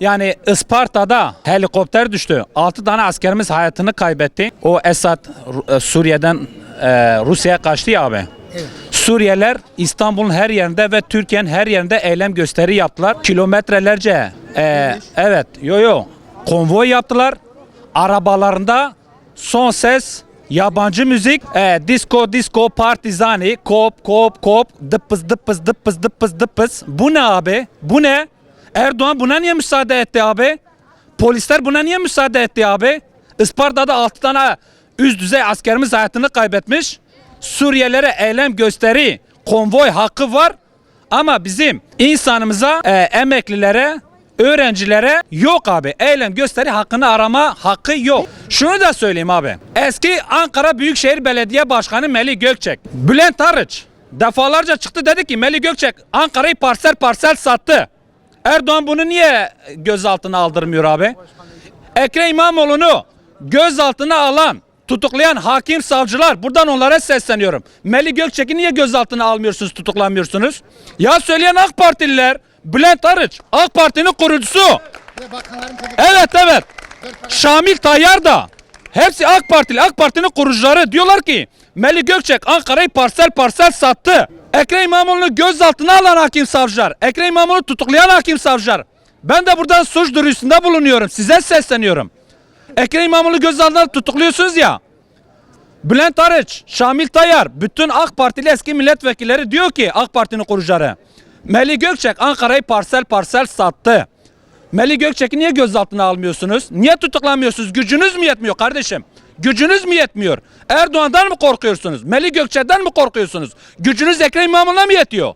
Yani Isparta'da helikopter düştü. 6 tane askerimiz hayatını kaybetti. O Esad e, Suriye'den e, Rusya'ya kaçtı ya abi. Suriyeliler İstanbul'un her yerinde ve Türkiye'nin her yerinde eylem gösteri yaptılar. Kilometrelerce e, evet yo yo konvoy yaptılar. Arabalarında son ses yabancı müzik, e, disco disco partizani, kop kop kop, dıppız dıppız dıppız dıppız dıppız. Bu ne abi? Bu ne? Erdoğan buna niye müsaade etti abi? Polisler buna niye müsaade etti abi? Isparta'da 6 tane üst düzey askerimiz hayatını kaybetmiş. Suriyelilere eylem gösteri, konvoy hakkı var. Ama bizim insanımıza, e, emeklilere, öğrencilere yok abi. Eylem gösteri hakkını arama hakkı yok. Şunu da söyleyeyim abi. Eski Ankara Büyükşehir Belediye Başkanı Melih Gökçek, Bülent Arıç defalarca çıktı dedi ki Melih Gökçek Ankara'yı parsel parsel sattı. Erdoğan bunu niye gözaltına aldırmıyor abi? Ekrem İmamoğlu'nu gözaltına alan, tutuklayan hakim savcılar buradan onlara sesleniyorum. Melih Gökçek'i niye gözaltına almıyorsunuz, tutuklamıyorsunuz? Ya söyleyen AK Partililer, Bülent Arıç, AK Parti'nin kurucusu. Evet evet. Şamil Tayyar da. Hepsi AK Partili, AK Parti'nin kurucuları diyorlar ki Melih Gökçek Ankara'yı parsel parsel sattı. Ekrem İmamoğlu'nu gözaltına alan hakim savcılar. Ekrem İmamoğlu'nu tutuklayan hakim savcılar. Ben de buradan suç duyurusunda bulunuyorum. Size sesleniyorum. Ekrem İmamoğlu gözaltına tutukluyorsunuz ya. Bülent Arıç, Şamil Tayyar, bütün AK Partili eski milletvekilleri diyor ki AK Parti'nin kurucuları. Melih Gökçek Ankara'yı parsel parsel sattı. Melih Gökçek'i niye gözaltına almıyorsunuz? Niye tutuklamıyorsunuz? Gücünüz mü yetmiyor kardeşim? Gücünüz mü yetmiyor? Erdoğan'dan mı korkuyorsunuz? Melih Gökçek'ten mi korkuyorsunuz? Gücünüz Ekrem İmamoğlu'na mı yetiyor?